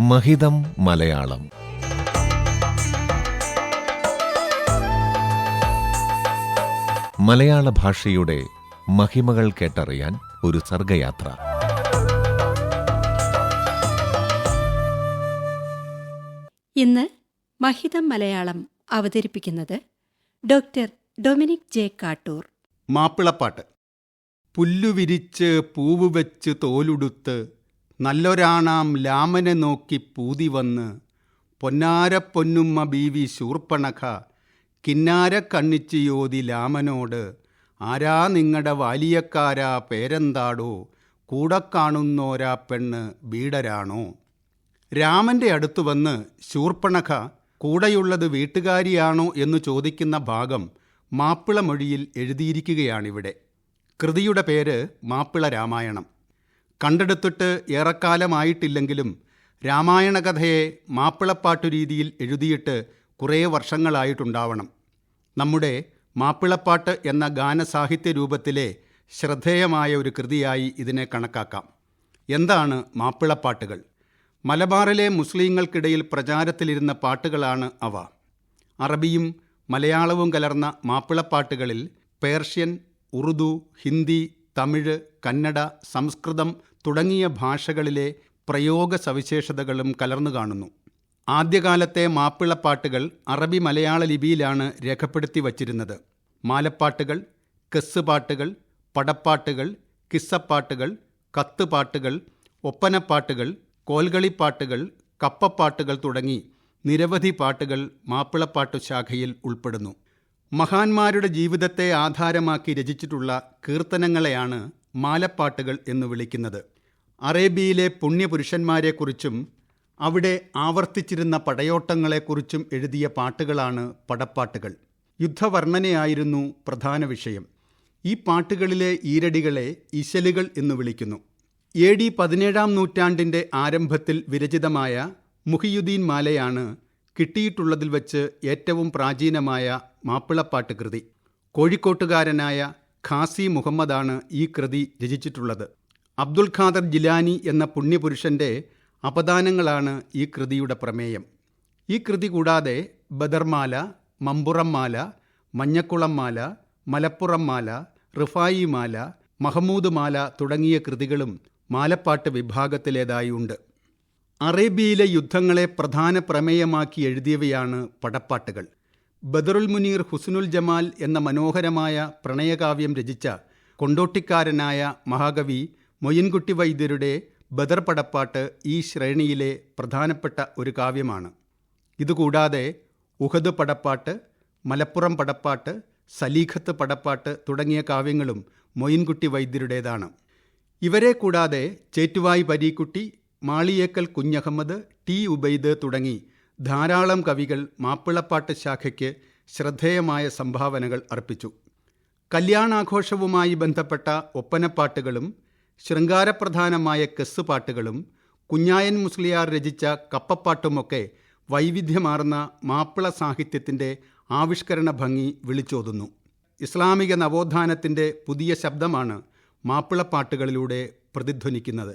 മഹിതം മലയാളം. മലയാള ഭാഷയുടെ മഹിമകൾ കേട്ടറിയാൻ ഒരു സർഗയാത്ര. ഇന്ന് മഹിതം മലയാളം അവതരിപ്പിക്കുന്നത് ഡോക്ടർ ഡൊമിനിക് ജെ കാട്ടൂർ. മാപ്പിളപ്പാട്ട്. പുല്ലുവിരിച്ച് പൂവ് വെച്ച് തോലുടുത്ത് നല്ലൊരാണാം ലാമനെ നോക്കി പൂതി വന്ന് പൊന്നാരപ്പൊന്നുമ്മ ബീവി ശൂർപ്പണഖ കിന്നാര കണ്ണിച്ച് യോതി ലാമനോട് ആരാ നിങ്ങളുടെ വാലിയക്കാരാ പേരെന്താടോ? കൂടെ കാണുന്നോരാ പെണ്ണ് വീടരാണോ രാമന്റെ അടുത്തു വന്ന് ശൂർപ്പണഖ കൂടെയുള്ളത് വീട്ടുകാരിയാണോ എന്ന് ചോദിക്കുന്ന ഭാഗം മാപ്പിള മൊഴിയിൽ എഴുതിയിരിക്കുകയാണിവിടെ. കൃതിയുടെ പേര് മാപ്പിള രാമായണം. കണ്ടെടുത്തിട്ട് ഏറെക്കാലമായിട്ടില്ലെങ്കിലും രാമായണകഥയെ മാപ്പിളപ്പാട്ടു രീതിയിൽ എഴുതിയിട്ട് കുറേ വർഷങ്ങളായിട്ടുണ്ടാവണം. നമ്മുടെ മാപ്പിളപ്പാട്ട് എന്ന ഗാനസാഹിത്യ രൂപത്തിലെ ശ്രദ്ധേയമായ ഒരു കൃതിയായി ഇതിനെ കണക്കാക്കാം. എന്താണ് മാപ്പിളപ്പാട്ടുകൾ? മലബാറിലെ മുസ്ലിങ്ങൾക്കിടയിൽ പ്രചാരത്തിലിരുന്ന പാട്ടുകളാണ് അവ. അറബിയും മലയാളവും കലർന്ന മാപ്പിളപ്പാട്ടുകളിൽ പേർഷ്യൻ ഉറുദു ഹിന്ദി തമിഴ് കന്നഡ സംസ്കൃതം തുടങ്ങിയ ഭാഷകളിലെ പ്രയോഗ സവിശേഷതകളും കലർന്നു കാണുന്നു. ആദ്യകാലത്തെ മാപ്പിളപ്പാട്ടുകൾ അറബി മലയാള ലിപിയിലാണ് രേഖപ്പെടുത്തി വച്ചിരുന്നത്. മാലപ്പാട്ടുകൾ കെസ് പാട്ടുകൾ പടപ്പാട്ടുകൾ കിസ്സപ്പാട്ടുകൾ കത്തുപാട്ടുകൾ ഒപ്പനപ്പാട്ടുകൾ കോൽകളിപ്പാട്ടുകൾ കപ്പപ്പാട്ടുകൾ തുടങ്ങി നിരവധി പാട്ടുകൾ മാപ്പിളപ്പാട്ടു ശാഖയിൽ ഉൾപ്പെടുന്നു. മഹാന്മാരുടെ ജീവിതത്തെ ആധാരമാക്കി രചിച്ചിട്ടുള്ള കീർത്തനങ്ങളെയാണ് മാലപ്പാട്ടുകൾ എന്ന് വിളിക്കുന്നത്. അറേബ്യയിലെ പുണ്യപുരുഷന്മാരെക്കുറിച്ചും അവിടെ ആവർത്തിച്ചിരുന്ന പടയോട്ടങ്ങളെക്കുറിച്ചും എഴുതിയ പാട്ടുകളാണ് പടപ്പാട്ടുകൾ. യുദ്ധവർണനയായിരുന്നു പ്രധാന വിഷയം. ഈ പാട്ടുകളിലെ ഈരടികളെ ഇശലുകൾ എന്ന് വിളിക്കുന്നു. എ ഡി പതിനേഴാം നൂറ്റാണ്ടിന്റെ ആരംഭത്തിൽ വിരചിതമായ മുഹിയുദ്ദീൻ മാലയാണ് കിട്ടിയിട്ടുള്ളതിൽ വച്ച് ഏറ്റവും പ്രാചീനമായ മാപ്പിളപ്പാട്ട് കൃതി കോഴിക്കോട്ടുകാരനായ ഖാസി മുഹമ്മദാണ് ഈ കൃതി രചിച്ചിട്ടുള്ളത്. അബ്ദുൽ ഖാദർ ജിലാനി എന്ന പുണ്യപുരുഷന്റെ അപദാനങ്ങളാണ് ഈ കൃതിയുടെ പ്രമേയം. ഈ കൃതി കൂടാതെ ബദർമാല മമ്പുറംമാല മാല മലപ്പുറംമാല മാല മലപ്പുറം മാല റിഫായി മാല മഹമൂദ് മാല തുടങ്ങിയ കൃതികളും മാലപ്പാട്ട് വിഭാഗത്തിലേതായി ഉണ്ട് അറേബ്യയിലെ യുദ്ധങ്ങളെ പ്രധാന പ്രമേയമാക്കി എഴുതിയവയാണ് പടപ്പാട്ടുകൾ. ബദറുൽ മുനീർ ഹുസ്നുൽ ജമാൽ എന്ന മനോഹരമായ പ്രണയകാവ്യം രചിച്ച കൊണ്ടോട്ടിക്കാരനായ മഹാകവി മൊയിൻകുട്ടി വൈദ്യരുടെ ബദർ പടപ്പാട്ട് ഈ ശ്രേണിയിലെ പ്രധാനപ്പെട്ട ഒരു കാവ്യമാണ്. ഇതുകൂടാതെ ഉഹദ് പടപ്പാട്ട് മലപ്പുറം പടപ്പാട്ട് സലീഖത്ത് പടപ്പാട്ട് തുടങ്ങിയ കാവ്യങ്ങളും മൊയിൻകുട്ടി വൈദ്യരുടേതാണ്. ഇവരെ കൂടാതെ ചേറ്റുവായി പരീക്കുട്ടി മാളിയേക്കൽ കുഞ്ഞഹമ്മദ് ടി ഉബൈദ് തുടങ്ങി ധാരാളം കവികൾ മാപ്പിളപ്പാട്ട് ശാഖയ്ക്ക് ശ്രദ്ധേയമായ സംഭാവനകൾ അർപ്പിച്ചു. കല്യാണാഘോഷവുമായി ബന്ധപ്പെട്ട ഒപ്പനപ്പാട്ടുകളും ശൃംഗാരപ്രധാനമായ കെസ് പാട്ടുകളും കുഞ്ഞായൻ മുസ്ലിയാർ രചിച്ച കപ്പപ്പാട്ടുമൊക്കെ വൈവിധ്യമാർന്ന മാപ്പിള സാഹിത്യത്തിന്റെ ആവിഷ്കരണ ഭംഗി വിളിച്ചോതുന്നു. ഇസ്ലാമിക നവോത്ഥാനത്തിന്റെ പുതിയ ശബ്ദമാണ് മാപ്പിളപ്പാട്ടുകളിലൂടെ പ്രതിധ്വനിക്കുന്നത്.